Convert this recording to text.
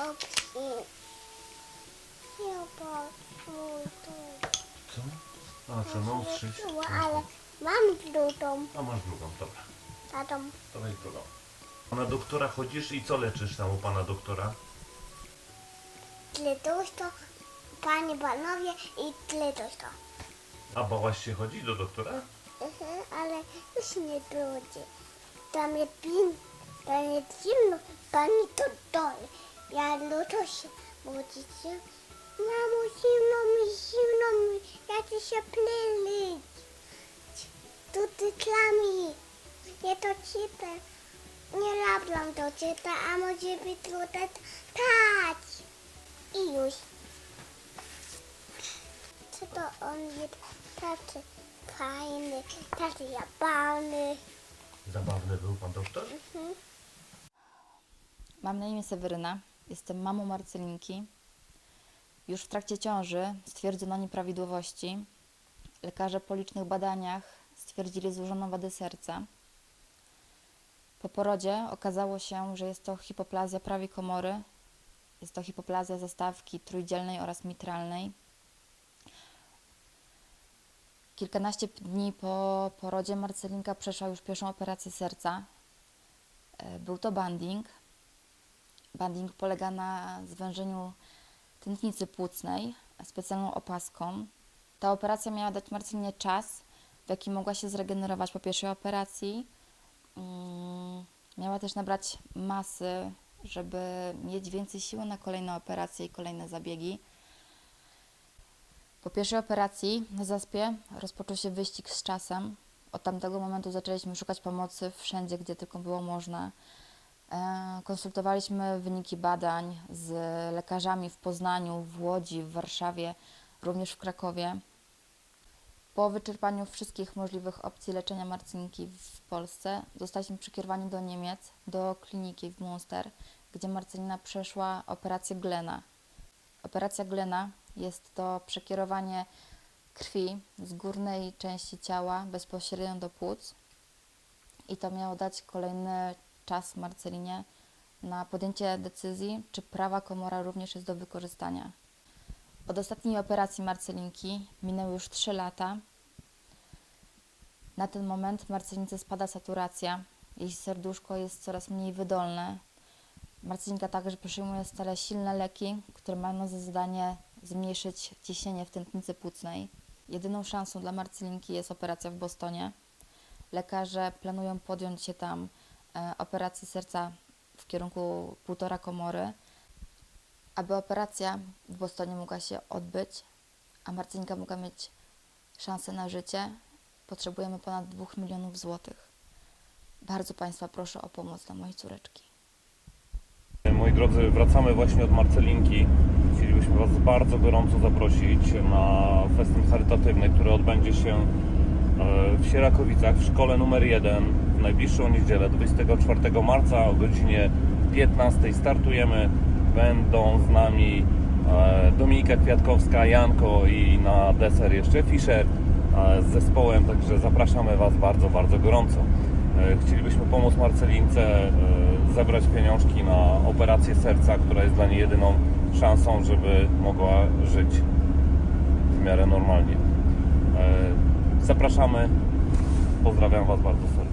Obcy. Nie patrz, Co? A, ustrzyć. No, ale mam drugą, A masz drugą, dobra. tatą. To weź drugą. A na doktora chodzisz i co leczysz tam u pana doktora? Tletuszko, panie panowie i tletuszko. A bałaś się chodzi do doktora? Mhm, ale już nie będzie. Tam jest pin, tam jest zimno, pani to dole. Ja luto się budzicie. Mamo, zimno mi, zimno mi, ja ci się plylić. Tu ty klami. Nie to cipę. Nie lablam to czyta, a może być tutaj tać. I już. Co to on jest tacy fajny, tacy jabłny. Zabawny był pan doktor? Mam na imię Seweryna, jestem mamą Marcelinki. Już w trakcie ciąży stwierdzono nieprawidłowości. Lekarze po licznych badaniach stwierdzili złożoną wadę serca. Po porodzie okazało się, że jest to hipoplazja prawej komory. Jest to hipoplazja zastawki trójdzielnej oraz mitralnej. Kilkanaście dni po porodzie Marcelinka przeszła już pierwszą operację serca. E, Był to banding. Banding polega na zwężeniu tętnicy płucnej specjalną opaską. Ta operacja miała dać Marcelinie czas, w jaki mogła się zregenerować po pierwszej operacji. Mm, Miała też nabrać masy, żeby mieć więcej siły na kolejne operacje i kolejne zabiegi. Po pierwszej operacji na zaspie rozpoczął się wyścig z czasem. Od tamtego momentu zaczęliśmy szukać pomocy wszędzie, gdzie tylko było można. E, Konsultowaliśmy wyniki badań z lekarzami w Poznaniu, w Łodzi, w Warszawie, również w Krakowie. Po wyczerpaniu wszystkich możliwych opcji leczenia Marcinki w Polsce zostaliśmy przekierowani do Niemiec, do kliniki w Münster, gdzie Marcelina przeszła operację Glena. Operacja Glena jest to przekierowanie krwi z górnej części ciała bezpośrednio do płuc i to miało dać kolejny czas Marcelinie na podjęcie decyzji, czy prawa komora również jest do wykorzystania. Od ostatniej operacji Marcelinki minęły już 3 lata. Na ten moment Marcelince spada saturacja, jej serduszko jest coraz mniej wydolne. Marcelinka także przyjmuje stale silne leki, które mają za zadanie zmniejszyć ciśnienie w tętnicy płucnej. Jedyną szansą dla Marcelinki jest operacja w Bostonie. Lekarze planują podjąć się tam operacji serca w kierunku półtora komory. Aby operacja w Bostonie mogła się odbyć, a Marcelinka mogła mieć szansę na życie, potrzebujemy ponad 2 milionów złotych. Bardzo Państwa proszę o pomoc dla mojej córeczki. Moi drodzy, wracamy właśnie od Marcelinki. Chcielibyśmy Was bardzo gorąco zaprosić na festyn charytatywny, który odbędzie się e, w Sierakowicach w szkole numer 1 w najbliższą niedzielę 24 marca o godzinie 15 startujemy. Będą z nami e, Dominika Kwiatkowska, Janko i na deser jeszcze Fischer e, z zespołem, także zapraszamy Was bardzo, bardzo gorąco. E, Chcielibyśmy pomóc Marcelince zebrać pieniążki na operację serca, która jest dla niej jedyną szansą, żeby mogła żyć w miarę normalnie. Zapraszamy. Pozdrawiam Was bardzo serdecznie.